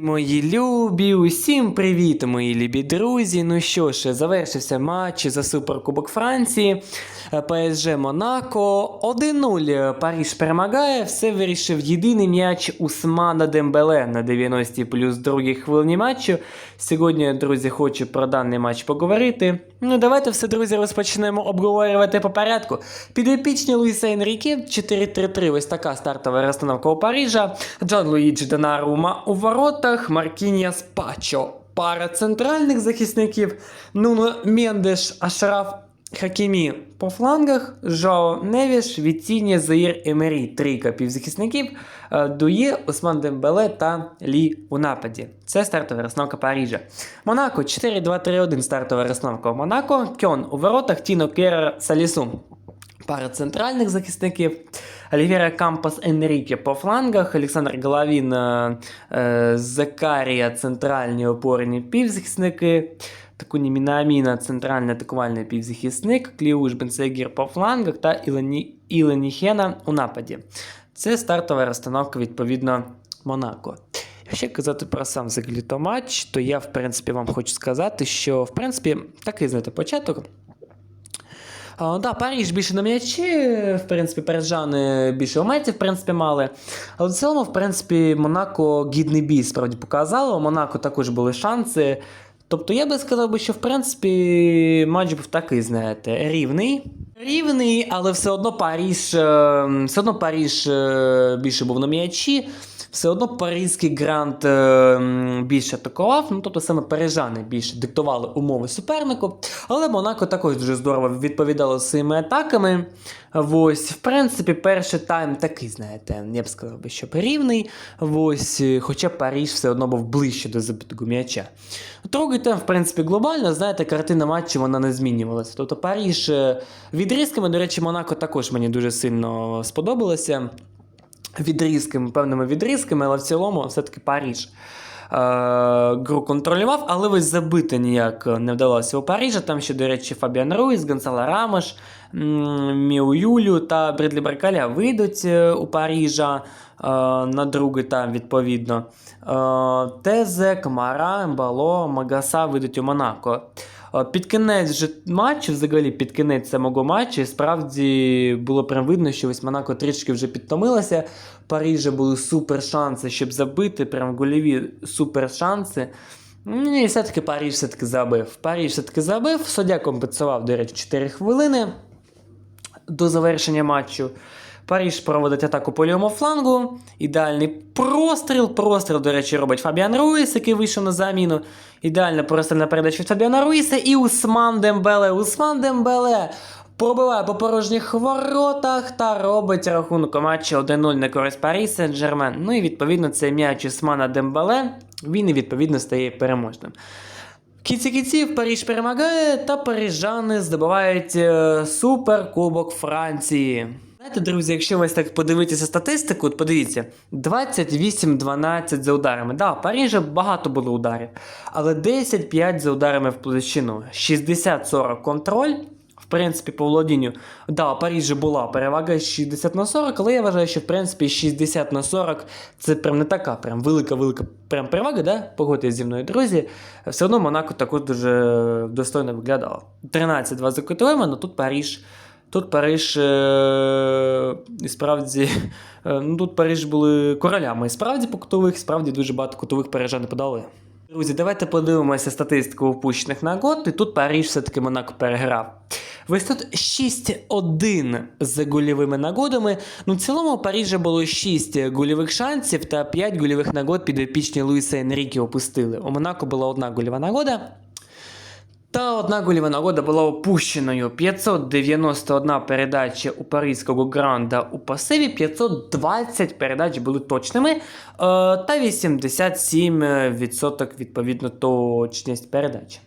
Мої любі, усім привіт, мої любі друзі. Ну що ж, завершився матч за Суперкубок Франції. Е, ПСЖ Монако 1-0. Паріж перемагає. Все вирішив єдиний м'яч Усмана Дембеле на 90 плюс другій хвилині матчу. Сьогодні, друзі, хочу про даний матч поговорити. Ну, давайте все, друзі, розпочнемо обговорювати по порядку. Підопічні Луїса Енріке 4-3-3. Ось така стартова розстановка у Парижа. Джон Луїджі Донарума у воротах. Маркіньяс Пачо. Пара центральних захисників. Нуно Мендеш, Ашраф Хакімі по флангах, Жао Невіш, Віціння, Заїр Емері, трійка півзахисників, е, Дує, Осман Дембеле та Лі у нападі. Це стартова розстановка Парижа. Монако 4-2-3-1 стартова розстановка у Монако. Кьон у воротах, Тіно Керер, Салісу. Пара центральних захисників. Олівера Кампас Енріке по флангах, Олександр Головін, е, е, Закарія, центральні опорні півзахисники. Такуні Мінаміна, центральний атакувальний півзахисник, Кліуш Бенсегір по флангах та Ілені, Іленіхена у нападі. Це стартова розстановка, відповідно, Монако. Якщо казати про сам взагалі то матч, то я, в принципі, вам хочу сказати, що, в принципі, такий, знаєте, початок. А, да, Паріж більше на м'ячі, в принципі, парижани більше моментів, в принципі, мали. Але в цілому, в принципі, Монако гідний бій справді показало. Монако також були шанси. Тобто я би сказав, що в принципі матч був такий, знаєте, рівний. Рівний, але все одно Паріж, е, все одно Паріж е, більше був на м'ячі. Все одно паризький грант е, більше атакував, ну тобто саме парижани більше диктували умови супернику. Але Монако також дуже здорово відповідало своїми атаками. Ось, в принципі, перший тайм такий, знаєте, я б сказав би, що рівний. Ось, е, хоча Париж все одно був ближче до забитого м'яча. Другий тайм, в принципі, глобально, знаєте, картина матчу вона не змінювалася. Тобто Париж е, відрізками, до речі, Монако також мені дуже сильно сподобалося відрізками, певними відрізками, але в цілому все-таки Паріж е, гру контролював, але ось забити ніяк не вдалося у Парижа. Там ще, до речі, Фабіан Руїс, Гонсало Рамош, м, Міу Юлю та Бредлі Баркаля вийдуть е, у Парижа е, на другий тайм, відповідно. Тезе, Камара, Мбало, Магаса вийдуть у Монако. Е, Під кінець матчу, взагалі під кінець самого матчу, справді було прям видно, що ось Монако трішки вже підтомилося. В Парижі були супер шанси, щоб забити, прям гольові супер шанси. Ну, І все-таки Париж все-таки забив. Париж все-таки забив. Суддя компенсував, до речі, 4 хвилини до завершення матчу. Париж проводить атаку по лівому флангу. Ідеальний простріл. Простріл, до речі, робить Фабіан Руїс, який вийшов на заміну. Ідеальна прострільна передача від Фабіана Руїса і Усман Дембеле. Усман Дембеле пробиває по порожніх воротах та робить рахунок у матчі 1-0 на користь Парі Сен-Жермен. Ну і відповідно цей м'яч Усмана Дембеле. Він і відповідно стає переможним. Кінці кінців Париж перемагає, та парижани здобувають е, суперкубок Франції. Знаєте, друзі, якщо ось так подивитися статистику, от подивіться, 28-12 за ударами. Да, Парижа багато було ударів, але 10-5 за ударами в площину, 60-40 контроль. В принципі, по володінню, да, у Парижі була перевага 60 на 40, але я вважаю, що в принципі 60 на 40 це прям не така прям велика-велика прям перевага, да? Погодьтесь зі мною, друзі. Все одно Монако також дуже достойно виглядало. 13-2 за але тут Париж. Тут Париж е- і справді, е- ну тут Париж були королями. І справді по кутових, справді дуже багато кутових парижани подали. Друзі, давайте подивимося статистику впущених нагод, і тут Париж все-таки Монако переграв. Ось тут 6-1 з гольовими нагодами. Ну, в цілому у Парижа було 6 гольових шансів та 5 гольових нагод підопічні Луїса Енрікі опустили. У Монако була одна гольова нагода. Та одна нагода була опущеною. 591 передача у паризького гранда у пасиві, 520 передач були точними. е, Та 87% відповідно точність передач.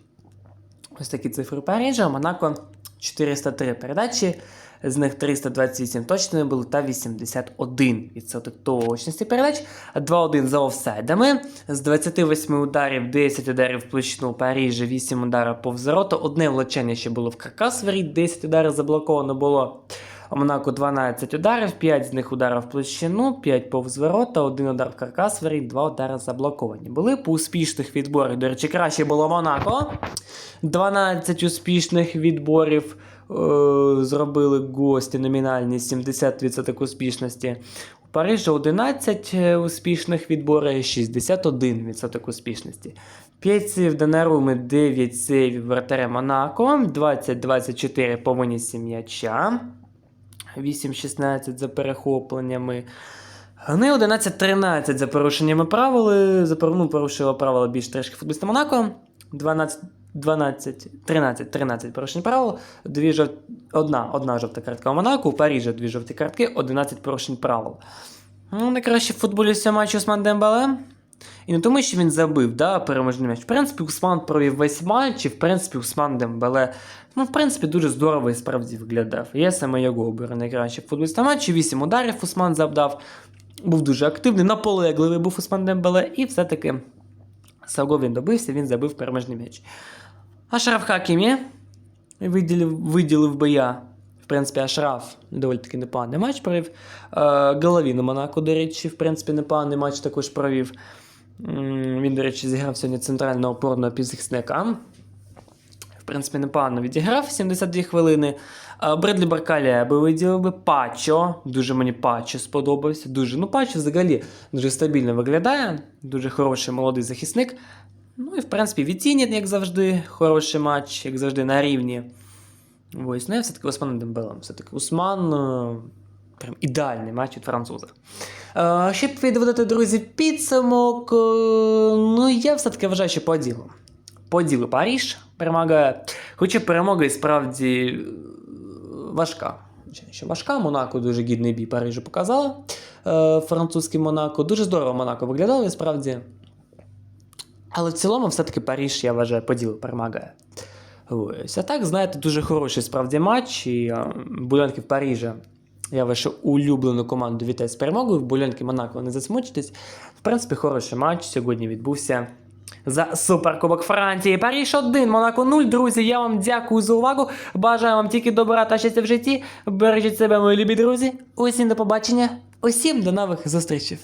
Ось такі цифри у Парижа. Монако 403 передачі, з них 328 точними були та 81% точності передач. 2-1 за офсайдами. З 28 ударів 10 ударів в площину у Парижі, 8 ударів повз ворота. Одне влучання ще було в каркас воріт, 10 ударів заблоковано було. Монако 12 ударів, 5 з них ударів площину, 5 повз ворота, 1 удар в каркас воріт, 2 удари заблоковані. Були по успішних відборах. До речі, краще було Монако. 12 успішних відборів зробили гості номінальні 70% успішності. У Парижі 11 успішних відборів, 61% успішності. 5 сейв Донаруми, 9 сейвів вратаря Монако, 20-24 по винісі м'яча, 8-16 за перехопленнями. Ну 11-13 за порушеннями правил. За ну, порушила правила більш трішки футболіста Монако. 12, 12, 13, 13 порушень правил. Дві жов... одна, одна жовта картка у Монако, у Парижі дві жовті картки, 11 порушень правил. Ну, найкраще футболіст цього матчу Усман Дембеле. І не тому, що він забив, да, переможний м'яч. В принципі, Усман провів весь матч, і в принципі, Усман Дембеле, ну, в принципі, дуже здорово і справді виглядав. Я саме його оберу найкраще футболіста матчу. 8 ударів Усман завдав. Був дуже активний, наполегливий був Усман Дембеле, і все-таки свого він добився, він забив переможний м'яч. Ашраф Хакімі виділив, виділив би я. В принципі, Ашраф доволі таки непоганий матч провів. Е, Головін Монако, до речі, в принципі, непоганий матч також провів. Він, до речі, зіграв сьогодні центрального опорного півзахисника. В принципі, непогано відіграв 72 хвилини. Бредлі Баркалі я би виділив би Пачо. Дуже мені Пачо сподобався. Дуже. Ну, Пачо взагалі дуже стабільно виглядає. Дуже хороший молодий захисник. Ну і в принципі Вітінін, як завжди, хороший матч, як завжди, на рівні. Ось, ну і все-таки Усман Дембелем. Все-таки Усман. е, Прям ідеальний матч від француза. Е, Щоб підводити, друзі, підсумок. е, Ну, я все-таки вважаю, що по ділу. По ділу Паріж перемагає. Хоча перемога і справді е, важка. Що важка. Монако дуже гідний бій Парижу показала. Е, Французький Монако. Дуже здорово Монако виглядало, і справді. Але в цілому, все-таки Париж, я вважаю, по ділу перемагає. Ось. А так, знаєте, дуже хороший справді матч. І е, Бульонки в Парижі. Я вашу улюблену команду вітаю з перемогою. Бульонки Монако не засмучитесь. В принципі, хороший матч сьогодні відбувся за Суперкубок Франції. Париж 1, Монако 0. Друзі, я вам дякую за увагу. Бажаю вам тільки добра та щастя в житті. Бережіть себе, мої любі друзі. Усім до побачення. Усім до нових зустрічей.